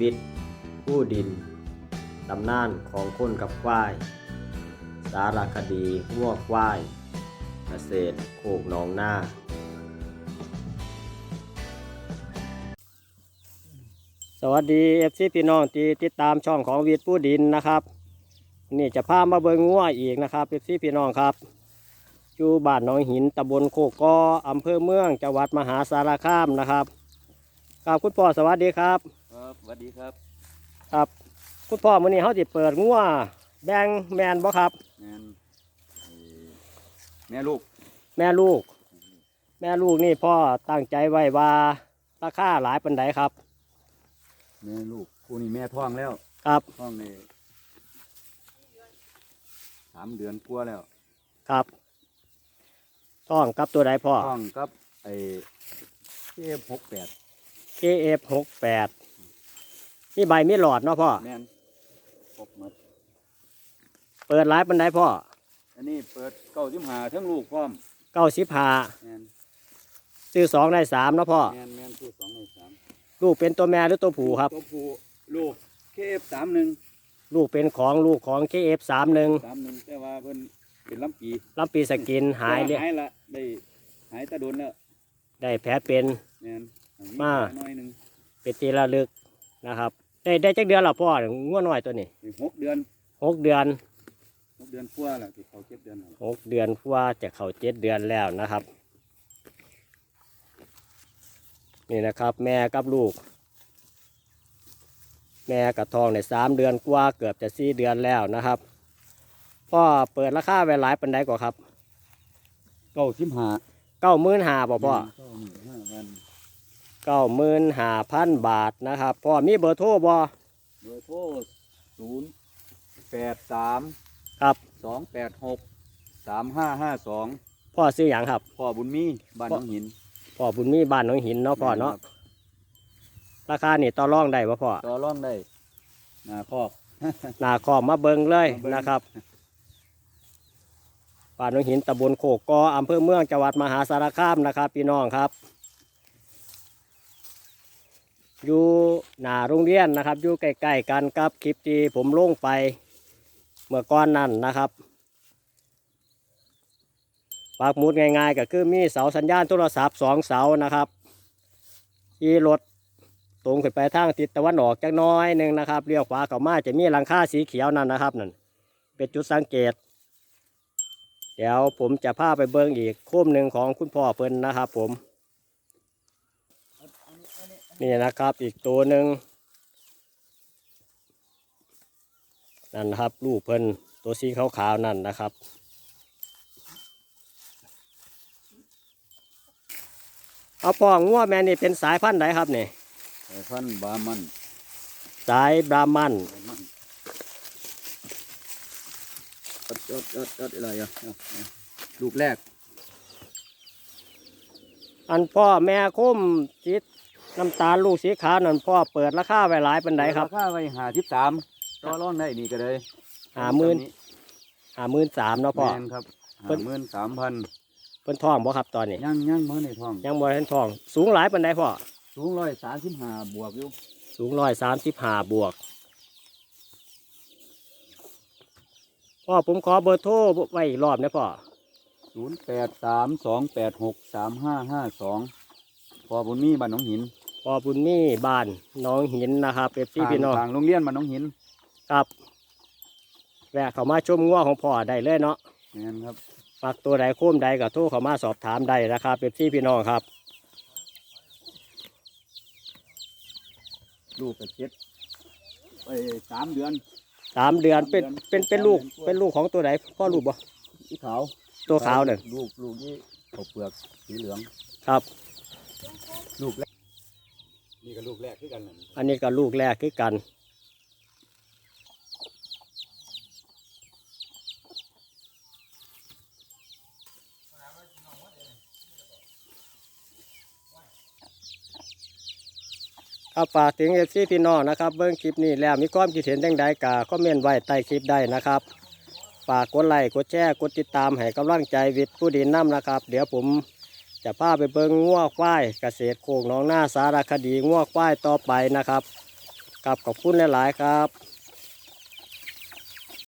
วิทย์ ผู้ดิน ตำนานของคนกับควาย สารคดีงัวควาย เกษตรโคกหนองนาสวัสดีเอฟซีพี่น้องที่ติดตามช่องของวิทย์ผู้ดินนะครับ นี่จะพามาเบิงงัวอีกนะครับเอฟซีพี่น้องครับอยู่บ้านหนองหินตำบลโคกกออำเภอเมืองจังหวัดมหาสารคามนะครับครับคุณพ่อสวัสดีครับับสวัสดีครับ ครับคุณพ่อมื้อนี้เขาจะเปิดงัวแบงแมนบ่ครับ แม่นแม่ลูกแม่ลูก แม่ลูกนี่พ่อตั้งใจไว้ว่าราคาหลายปันไดครับ แม่ลูกคู่นี้แม่ท้องแล้วครับท้องในสามเดือนกลัวแล้วครับต้องกับตัวใดพ่อ ท้องกับไอ้เอฟหกแปด KF68 นี่ใบไม่หลอดเนาะพ่อ แม่นครบหดเปิดร้ายปันไดพ่ออันนี้เปิดเก้าสิบหาทั้งลูกพร้อมเก้าสิบหาแมนซื้อสองได้สามเนาะพ่อ แม่นแม่ซื้อสองในสามลูกเป็นตัวแม่หรือตัวผู้ครับ ตัวผู้ลูกเคฟสามหนึ่งลูกเป็นของลูกของเ KF 3 1สามหนึ่งแต่ว่าเป็นเป็นลำปีลับปีสกินหายเลยหายละได้หายตะโดนแล้วได้แผลเป็น แมนน้าอยหนึ่งเป็นตีละลึกนะครับ ได้ได้จักเดือนละพ่องัวน้อยตัวนี้อีกหกเดือนหกเดือนหกเดือนกว่าแล้วที่เขาเจ็ดเดือนแล้วหกเดือนว่าจะเข้าเจ็ดเดือนแล้วนะครับ นี่นะครับ แม่กับลูก แม่กับทองในสามเดือนกว่าเกือบจะสี่เดือนแล้วนะครับพ่อเปิดราคาไว้หลายปันไดกว่าครับเก้าสิบห้าเก้าหมื่นห้าบ่พ่อ เก้าหมื่นห้าพัน เก้าหมื่นห้าพันบาทนะครับพ่อมีเบอร์โทรบ่เบอร์โทรศูนย์แปดสามครับสองแปดหกสามห้าห้าสองพ่อซื้ออย่างครับ พ่อบุญมีบ้านน้องหินพ่อบุญมีบ้านหนองหินเนาะพ่อเนาะครับราคานี่ต่อรองได้บ่พ่อต่อร่องได้หนาคอก หนาขอบมาเบิงเลยมาเบิ่ง นะครับบ้านหนองหินตำบลโคกกออำเภอเมืองจังหวัดมหาสารคามนะครับพี่น้องครับ อยู่หน้าโรงเรียนนะครับอยู่ใกล้ๆกันกับคลิปที่ผมลงไปเมื่อก่อนนั่นนะครับปากหมุดง่ายๆก็คือมีเสาสัญญาณโทรศัพท์สองเสานะครับที่รถตรงขึ้นไปทางทิศตะวันออกจักน้อยหนึ่งนะครับเลี้ยวขวาเข้ามาจะมีหลังคาสีเขียวนั่นนะครับนั่นเป็นจุดสังเกต เดี๋ยวผมจะพาไปเบิ้งอีกโค้มหนึ่งของคุณพ่อเพิ่นนะครับผม นี่นะครับอีกตัวหนึ่งนั่นนะครับลูกเพิ่นตัวสีขาวๆนั่นนะครับ เอาพ่องัวแม่นี่เป็นสายพันธุ์ใดครับนี่ไอ้พันบามันสายบราหมันบามันอดอดอดอดอะไรอะเอาเอาลูกแรก อันพ่อแม่คุ้มสี น้ำตาลลูกสีขาวนั่นพ่อเปิดราคาไว้หลายเป็นไดครับราคาไว้หาสิบสามต่อร่องได้นี่ก็เลยห้าหมื่นห้าหมื่นสามเนาะพ่อแม่นครับเพิ่ห้านหมื่นสามพันเพิ่นท้องบ่ครับตอนนี้ยังยังเมื่อในท้องยังบ่ทันท้อง สูงหลายเป็นไดพ่อสูงร้อยสามสิบห้าบวกอยู่สูงร้อยสามสิบห้าบวกพ่อผมขอเบอร์โทรไว้อีกรอบนะพ่อศูนย์แปดสามสองแปดหกสามห้าห้าสองพอบุญมีบ้านหน้องหิน พ่อบุญมีบ้านหน้องหินนะครับเอฟซีพี่น้องทางโรงเรียนบ้านหน้องหินครับแวะเข้ามาชมงัวของพ่อได้เลยเนาะแม่นครับปักตัวใดโค้มใดก็โทรเข้ามาสอบถามได้นะครับเอฟซีพี่น้องครับลูกกระเจ็ดไปสามเดือนสามเดือนเป็นสามเดือนเป็นเป็นลูกสามเดือนเป็นลูกของตัวไหนพ่อลูกบ่อีขาวตัวขาวเนี่ยลูกลูกนี่เขาเปลือกสีเหลืองครับ ลูกแรก นี่ก็ลูกแรกคือกันนั่นอันนี้ก็ลูกแรกคือกัน ครับฝากถึงเอฟซีพี่น้องนะครับ เบิ้งคลิปนี้แล้วมีความคิดเห็นจังใดกาคอมเมนต์ไว้ใต้คลิปได้นะครับฝากกดไลค์กดแชร์กดติดตามให้กำลังใจวิทย์ผู้ดีน้ำนะครับ เดี๋ยวผม จะพาไปเบิงง้วควายเกษตรโคกน้องหน้าสารคดีง้วควายต่อไปนะครับกับขอบคุณหลาย ๆ ครับ